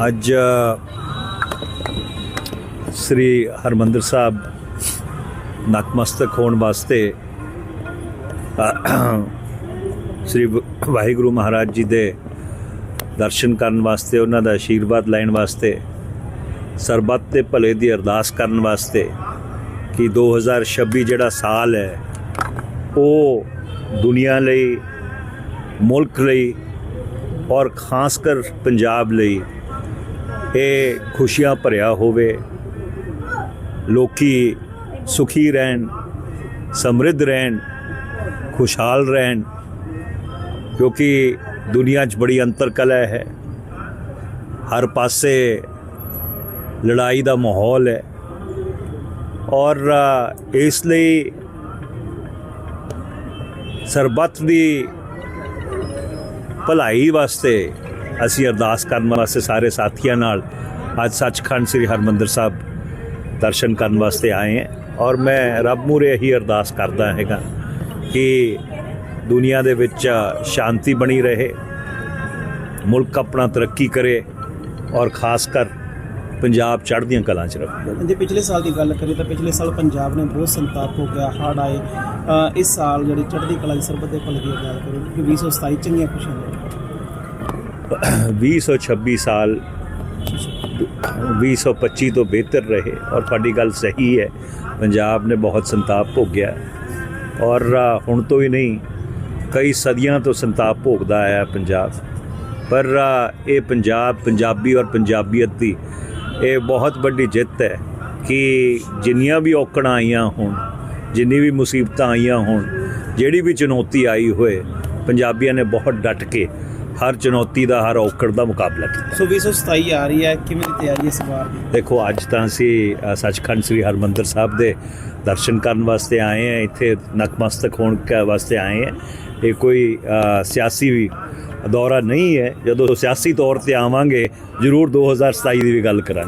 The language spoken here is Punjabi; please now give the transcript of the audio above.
ਅੱਜ ਸ੍ਰੀ ਹਰਮੰਦਰ ਸਾਹਿਬ ਨਤਮਸਤਕ ਹੋਣ ਵਾਸਤੇ ਸ੍ਰੀ ਵਾਹਿਗੁਰੂ ਮਹਾਰਾਜ ਜੀ ਦੇ ਦਰਸ਼ਨ ਕਰਨ ਵਾਸਤੇ, ਉਹਨਾਂ ਦਾ ਆਸ਼ੀਰਵਾਦ ਲੈਣ ਵਾਸਤੇ, ਸਰਬੱਤ ਦੇ ਭਲੇ ਦੀ ਅਰਦਾਸ ਕਰਨ ਵਾਸਤੇ ਕਿ 2026 ਜਿਹੜਾ ਸਾਲ ਹੈ, ਉਹ ਦੁਨੀਆ ਲਈ, ਮੁਲਕ ਲਈ ਔਰ ਖਾਸ ਕਰ ਪੰਜਾਬ ਲਈ ਇਹ ਖੁਸ਼ੀਆਂ ਭਰਿਆ ਹੋਵੇ, ਲੋਕੀ ਸੁਖੀ ਰਹਿਣ, ਸਮਰਿੱਧ ਰਹਿਣ, ਖੁਸ਼ਹਾਲ ਰਹਿਣ, ਕਿਉਂਕਿ ਦੁਨੀਆ 'ਚ ਬੜੀ ਅੰਤਰਕਲਾ ਹੈ। ਹਰ ਪਾਸੇ ਲੜਾਈ ਦਾ ਮਾਹੌਲ ਹੈ। ਔਰ ਇਸ ਲਈ ਸਰਬੱਤ ਦੀ ਭਲਾਈ ਵਾਸਤੇ ਅਸੀਂ ਅਰਦਾਸ ਕਰਨ ਵਾਸਤੇ ਸਾਰੇ ਸਾਥੀਆਂ ਨਾਲ। ਅੱਜ ਸੱਚਖੰਡ ਸ੍ਰੀ ਹਰਮੰਦਰ ਸਾਹਿਬ ਦਰਸ਼ਨ ਕਰਨ ਵਾਸਤੇ ਆਏ ਹਾਂ ਔਰ ਮੈਂ ਰੱਬ ਮੂਰੇ ਇਹੀ ਅਰਦਾਸ ਕਰਦਾ ਹੈਗਾ ਕਿ ਦੁਨੀਆ ਦੇ ਵਿੱਚ ਸ਼ਾਂਤੀ ਬਣੀ ਰਹੇ, ਮੁਲਕ ਆਪਣਾ ਤਰੱਕੀ ਕਰੇ ਔਰ ਖਾਸ ਕਰ ਪੰਜਾਬ ਚੜ੍ਹਦੀਆਂ ਕਲਾਂ 'ਚ ਰਹੇ। ਜੇ ਪਿਛਲੇ ਸਾਲ ਦੀ ਗੱਲ ਕਰੀਏ ਤਾਂ ਪਿਛਲੇ ਸਾਲ ਪੰਜਾਬ ਨੇ ਬਹੁਤ ਸੰਤਾਪ ਹੋ ਗਿਆ, ਹੜ੍ਹ ਆਏ। ਇਸ ਸਾਲ ਜਿਹੜੀ ਚੜ੍ਹਦੀ ਕਲਾ ਦੀ ਸਰਬੱਤ ਦੇ ਭਲੇ ਦੀ ਗੱਲ ਕਰੋ ਕਿ 2027 ਚੰਗੀਆਂ ਖੁਸ਼ੀਆਂ ਨੇ। 2026 ਸਾਲ 2025 ਤੋਂ ਬਿਹਤਰ ਰਹੇ ਔਰ ਤੁਹਾਡੀ ਗੱਲ ਸਹੀ ਹੈ। ਪੰਜਾਬ ਨੇ ਬਹੁਤ ਸੰਤਾਪ ਭੋਗਿਆ ਔਰ ਹੁਣ ਤੋਂ ਹੀ ਨਹੀਂ, ਕਈ ਸਦੀਆਂ ਤੋਂ ਸੰਤਾਪ ਭੋਗਦਾ ਆਇਆ ਪੰਜਾਬ। ਪਰ ਇਹ ਪੰਜਾਬ, ਪੰਜਾਬੀ ਔਰ ਪੰਜਾਬੀਅਤ ਦੀ ਇਹ ਬਹੁਤ ਵੱਡੀ ਜਿੱਤ ਹੈ ਕਿ ਜਿੰਨੀਆਂ ਵੀ ਔਕੜਾਂ ਆਈਆਂ ਹੋਣ, ਜਿੰਨੀ ਵੀ ਮੁਸੀਬਤਾਂ ਆਈਆਂ ਹੋਣ, ਜਿਹੜੀ ਵੀ ਚੁਣੌਤੀ ਆਈ ਹੋਏ, ਪੰਜਾਬੀਆਂ ਨੇ ਬਹੁਤ ਡਟ ਕੇ ਹਰ ਚੁਣੌਤੀ ਦਾ ਹਰ ਔਕੜ ਦਾ ਮੁਕਾਬਲਾ ਕੀਤਾ। ਸੋ 2027 ਆ ਰਹੀ ਹੈ ਕਿਵੇਂ ਦੀ ਤਿਆਰੀ ਇਸ ਵਾਰ ਦੀ? ਦੇਖੋ ਅੱਜ ਤਾਂ ਅਸੀਂ ਸੱਚਖੰਡ ਸ੍ਰੀ ਹਰਮੰਦਰ ਸਾਹਿਬ ਦੇ ਦਰਸ਼ਨ ਕਰਨ ਵਾਸਤੇ ਆਏ ਹਾਂ। ਇੱਥੇ ਨਤਮਸਤਕ ਹੋਣ ਕ- ਵਾਸਤੇ ਆਏ ਹਾਂ। ਇਹ ਕੋਈ ਸਿਆਸੀ ਵੀ ਦੌਰਾ ਨਹੀਂ ਹੈ। ਜਦੋਂ ਸਿਆਸੀ ਤੌਰ ਤੇ ਆਵਾਂਗੇ ਜ਼ਰੂਰ 2027 ਦੀ ਵੀ ਗੱਲ ਕਰਾਂਗੇ।